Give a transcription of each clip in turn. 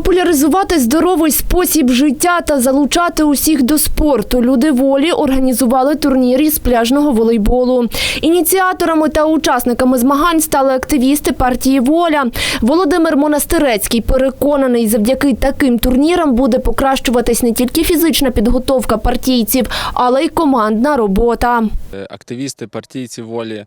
Популяризувати здоровий спосіб життя та залучати усіх до спорту. Люди волі організували турнір із пляжного волейболу. Ініціаторами та учасниками змагань стали активісти партії Воля. Володимир Монастирецький переконаний, завдяки таким турнірам буде покращуватись не тільки фізична підготовка партійців, але й командна робота. Е, Активісти, партійці волі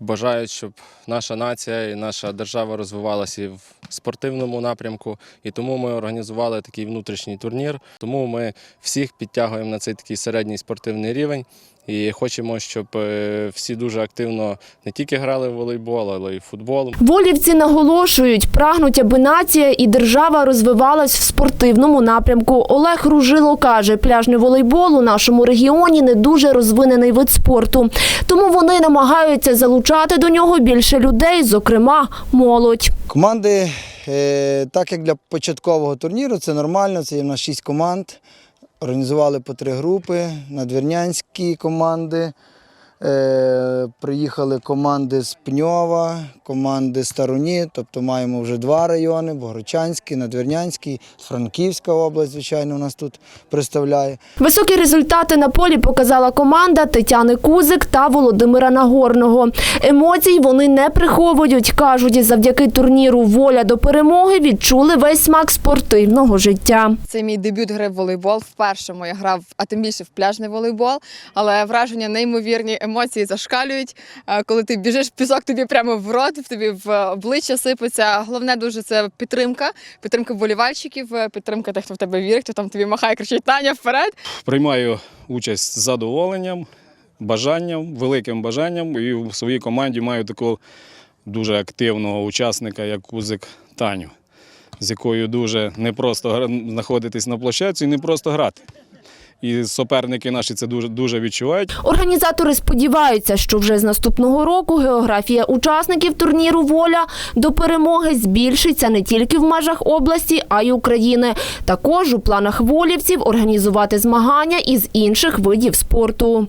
бажають, щоб наша нація і наша держава розвивалася і в спортивному напрямку. І тому ми організували такий внутрішній турнір. Тому ми всіх підтягуємо на цей такий середній спортивний рівень. І хочемо, щоб е, всі дуже активно не тільки грали в волейбол, але й в футбол. Волівці наголошують, прагнуть, аби нація і держава розвивалась в спортивному напрямку. Олег Ружило каже, пляжний волейбол у нашому регіоні не дуже розвинений вид спорту. Тому вони намагаються залучати до нього більше людей, зокрема молодь. Команди, е, так як для початкового турніру, це нормально, це є в нас шість команд. Організували по три групи, надвірнянські команди. Е, приїхали команди з Пньова, команди з Таруні, тобто маємо вже два райони: Богородчанський, Надвірнянський, Франківська область, звичайно, у нас тут представляє. Високі результати на полі показала команда Тетяни Кузик та Володимира Нагорного. Емоцій вони не приховують. кажуть, завдяки турніру Воля до перемоги відчули весь смак спортивного життя. Це мій дебют гри в волейбол. Вперше я грав, а тим більше в пляжний волейбол. Але враження неймовірні, емоції зашкалюють. Е, Коли ти біжиш пісок, тобі прямо в рот, тобі в обличчя сипеться. Головне дуже це підтримка, підтримка вболівальщиків, е, підтримка тих, хто в тебе вірить, хто там тобі махає, кричить Таня вперед. приймаю участь з задоволенням, бажанням, великим бажанням. І в своїй команді маю такого дуже активного учасника, як Кузик Таню, з якою дуже непросто знаходитись на площадці і не просто грати. І суперники наші це дуже, дуже відчувають. Організатори сподіваються, що вже з наступного року географія учасників турніру Воля до перемоги збільшиться не тільки в межах області, а й України. Також у планах волівців організувати змагання із інших видів спорту.